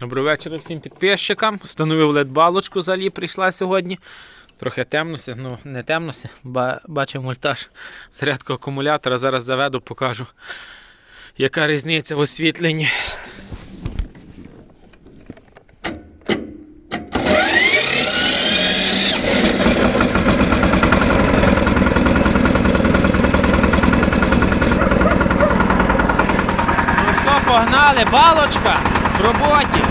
Добрий вечір всім підписчикам. Встановив led балочку залі прийшла сьогодні. Трохи темнося, ну не темнося, ба бачив вольтаж зарядку акумулятора. Зараз заведу, покажу, яка різниця в освітленні. Ну все, погнали, балочка роботі.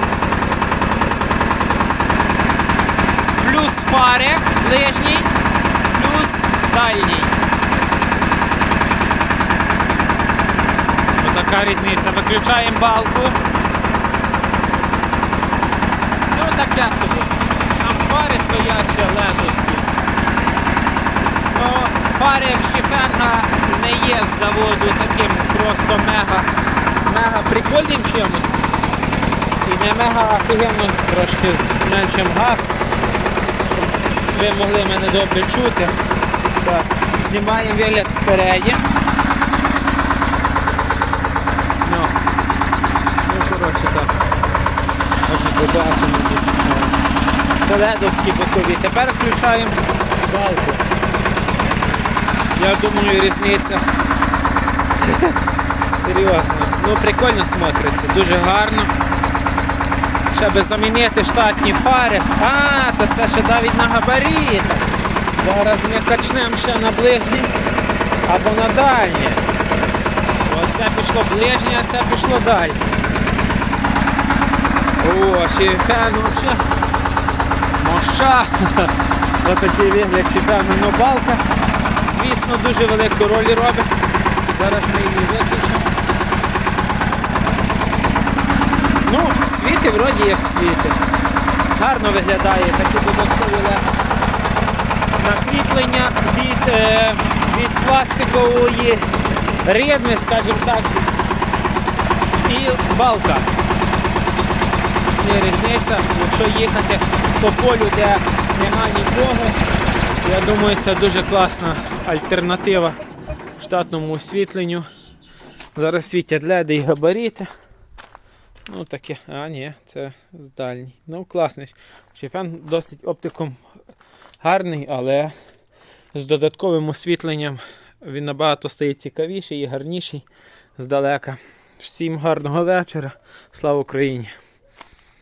Плюс фари ближній, плюс дальній. Отака різниця. Виключаємо балку. Ну таке собі. Там фари стоять ще ледовські. Ну, фари в Шифенга не є з заводу таким просто мега, мега прикольним чимось. І не мега офігенно трошки з меншим газ, щоб ви могли мене добре чути. Так. Знімаємо вигляд спереді. Ну, ну коротше так. Можна побачимо. тут, Це ледовські бокові. Тепер включаємо балку. Я думаю, різниця. Серйозно. Ну прикольно смотриться, дуже гарно. Ще би замінити штатні фари. А, то це ще навіть на габаритах. Зараз ми качнемо ще на ближній або на дальнє. Оце пішло ближнє, а це пішло дальнє. О, ще взагалі. Моща. Отакий вигляд ну балка. Звісно, дуже велику роль робить. Зараз ми її виключимо. Ну, світи вроді як світи. Гарно виглядає такі додаткові ле- накріплення від, е, від пластикової рідми, скажімо так, і балка. Є різниця, якщо їхати по полю, де нема нікого, я думаю, це дуже класна альтернатива штатному освітленню. Зараз світять леди і габарити. Ну таке, а ні, це з дальній. Ну, класний. Шефен досить оптиком гарний, але з додатковим освітленням він набагато стає цікавіший і гарніший здалека. Всім гарного вечора. Слава Україні!